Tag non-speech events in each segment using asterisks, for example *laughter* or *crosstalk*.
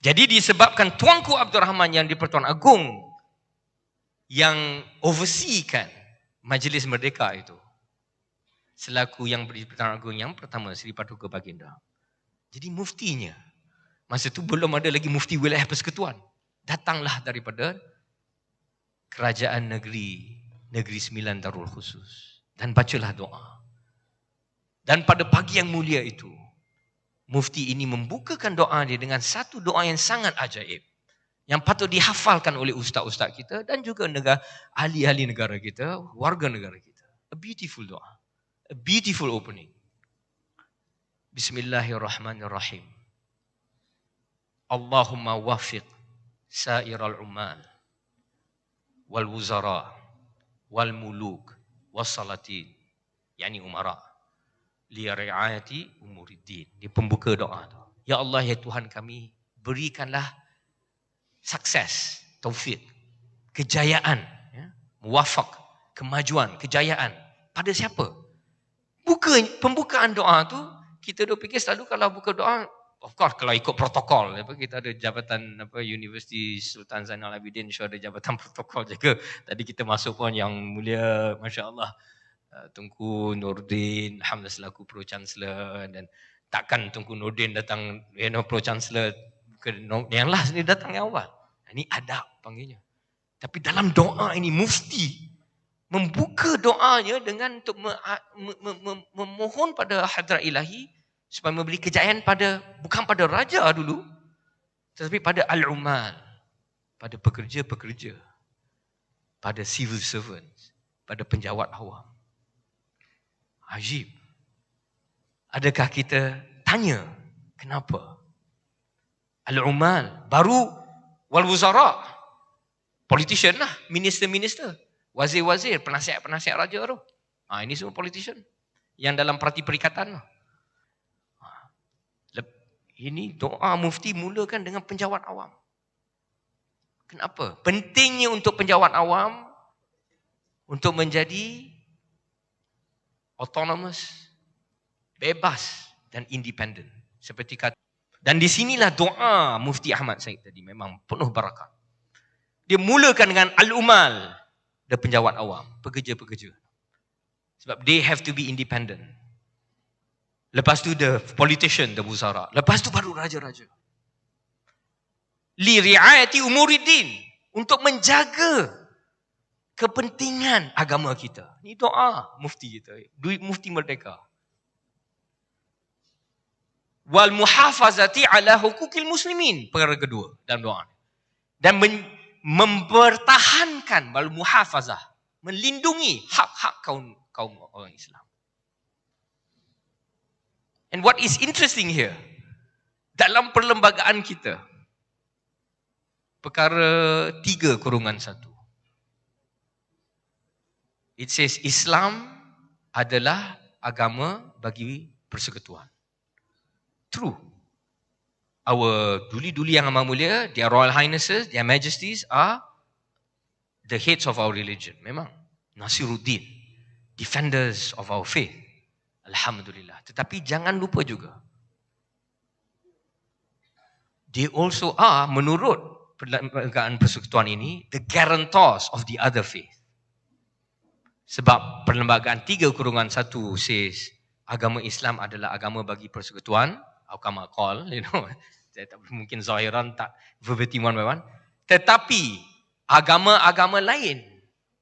Jadi disebabkan Tuanku Abdul Rahman yang di-Pertuan Agong yang overseekan Majlis Merdeka itu selaku yang di-Pertuan Agong yang pertama Seri Paduka Baginda. Jadi muftinya masa itu belum ada lagi mufti wilayah persekutuan. Datanglah daripada kerajaan negeri negeri Sembilan Darul Khusus dan bacalah doa. Dan pada pagi yang mulia itu mufti ini membukakan doa dia dengan satu doa yang sangat ajaib yang patut dihafalkan oleh ustaz-ustaz kita dan juga negara ahli-ahli negara kita, warga negara kita. A beautiful doa. A beautiful opening. Bismillahirrahmanirrahim. Allahumma wafiq sairal umal wal wuzara wal muluk wassalatin yani umara li riayati umuriddin. Di pembuka doa tu. Ya Allah ya Tuhan kami, berikanlah sukses, taufik, kejayaan, ya, muwafaq, kemajuan, kejayaan pada siapa? Buka pembukaan doa tu kita dah fikir selalu kalau buka doa of course kalau ikut protokol apa kita ada jabatan apa Universiti Sultan Zainal Abidin show ada jabatan *laughs* protokol juga. Tadi kita masuk pun yang mulia masya-Allah Tunku Nordin Alhamdulillah selaku Pro Chancellor dan takkan Tunku Nordin datang you know, Pro Chancellor ke yang last ni datang yang awal. Ini adab panggilnya. Tapi dalam doa ini mufti membuka doanya dengan untuk memohon pada hadrat ilahi supaya memberi kejayaan pada bukan pada raja dulu tetapi pada al-umal pada pekerja-pekerja pada civil servants pada penjawat awam Ajib. Adakah kita tanya kenapa? Al-Umal baru wal wuzara. Politician lah, minister-minister, wazir-wazir, penasihat-penasihat raja tu. Ha, ini semua politician yang dalam parti perikatan. Ha. Ini doa mufti mulakan dengan penjawat awam. Kenapa? Pentingnya untuk penjawat awam untuk menjadi autonomous, bebas dan independen. Seperti kata. Dan di sinilah doa Mufti Ahmad Said tadi memang penuh barakat. Dia mulakan dengan al-umal dan penjawat awam, pekerja-pekerja. Sebab they have to be independent. Lepas tu the politician, the wuzara. Lepas tu baru raja-raja. Li riayati umuriddin. Untuk menjaga kepentingan agama kita. Ini doa mufti kita. Duit mufti merdeka. Wal muhafazati ala hukukil muslimin. Perkara kedua dalam doa. Dan men- mempertahankan wal muhafazah. Melindungi hak-hak kaum kaum orang Islam. And what is interesting here, dalam perlembagaan kita, perkara tiga kurungan satu. It says Islam adalah agama bagi persekutuan. True. Our duli-duli yang amat mulia, their royal highnesses, their majesties are the heads of our religion. Memang. Nasiruddin. Defenders of our faith. Alhamdulillah. Tetapi jangan lupa juga. They also are, menurut perlembagaan persekutuan ini, the guarantors of the other faith. Sebab perlembagaan tiga kurungan satu says agama Islam adalah agama bagi persekutuan. Agama call, *laughs* you know. Saya tak mungkin zahiran tak verbatim one by one. Tetapi agama-agama lain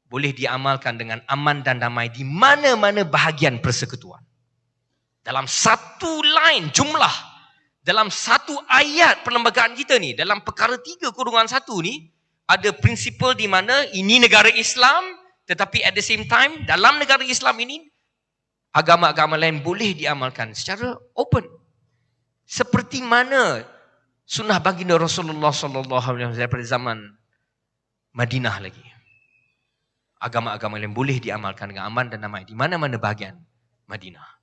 boleh diamalkan dengan aman dan damai di mana-mana bahagian persekutuan. Dalam satu line jumlah, dalam satu ayat perlembagaan kita ni, dalam perkara tiga kurungan satu ni, ada prinsipal di mana ini negara Islam, tetapi at the same time, dalam negara Islam ini, agama-agama lain boleh diamalkan secara open. Seperti mana sunnah baginda Rasulullah sallallahu alaihi wasallam pada zaman Madinah lagi. Agama-agama lain boleh diamalkan dengan aman dan damai di mana-mana bahagian Madinah.